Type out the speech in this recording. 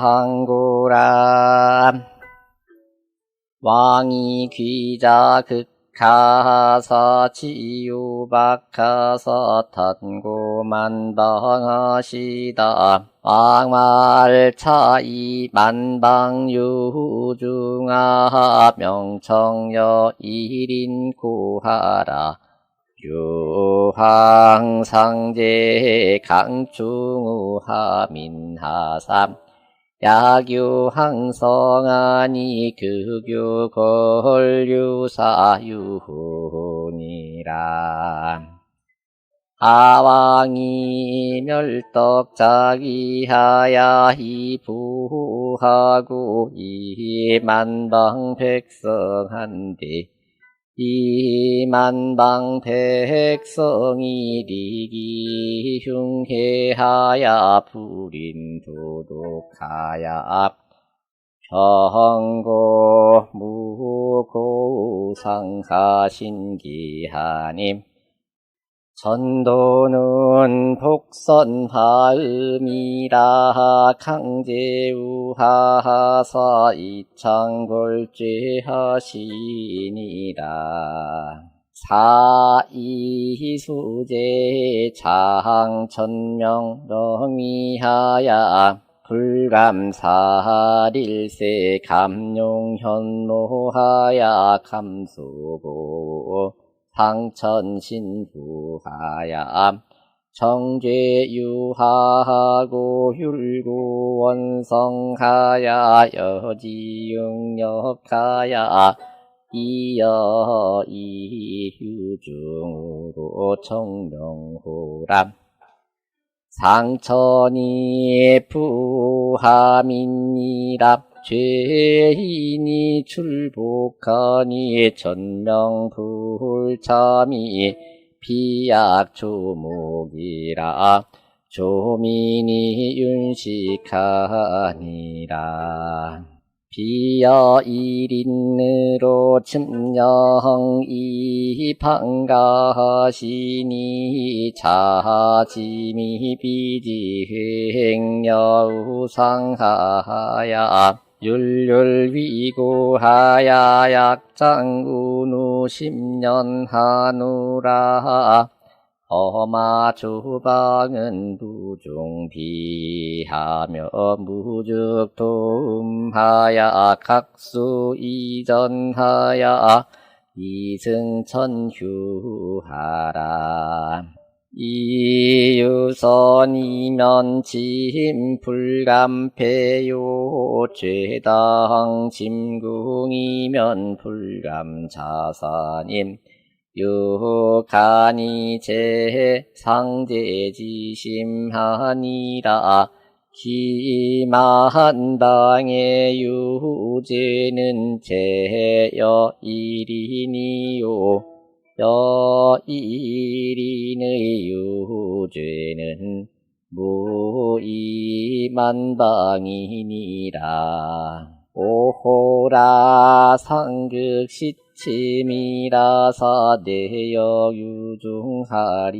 상고람 왕이 귀자 극하사 지유박하사 탄고만방하시다. 왕말 차이 만방유중하 명청여 일인 구하라. 유항상제 강충우하민하삼 야규항성하니 규규걸유사유훈이라 아왕이 멸떡자기하야 이부하고 이만방백성한데 이만방 백성이 리기 흉해하야 불인 도독하야 평고 무고상하신기하님 전도는 복선하음이라. 강제우하사 이창골죄하시니라. 사이수제 장천명 렁이하야. 불감사릴세 감용현모하야. 감수고 상천신부하야 정죄유하고 율구원성하야 여지용역하야 이여 이휴중으로 청명호람. 상천이 부하민이랍 죄인이 출복하니 전명불참이 비약조목이라. 조민이 윤식하니라. 비여 일인으로 침영이 방가하시니 자짐이 비지행여우상하야 율율위고하야 약장군우 십년하누라. 어마주방은 부중비하며 무죽도음하야 각수 이전하야 이승천휴하라 이유선이면 짐불감패요. 죄당 짐궁이면 불감자사님 유간이 제상제지심하니라. 기마한방의 유제는 제여 일이니요 여일인의 유죄는 무이만방이니라. 오호라 상극시침이라 사대여 유중하리라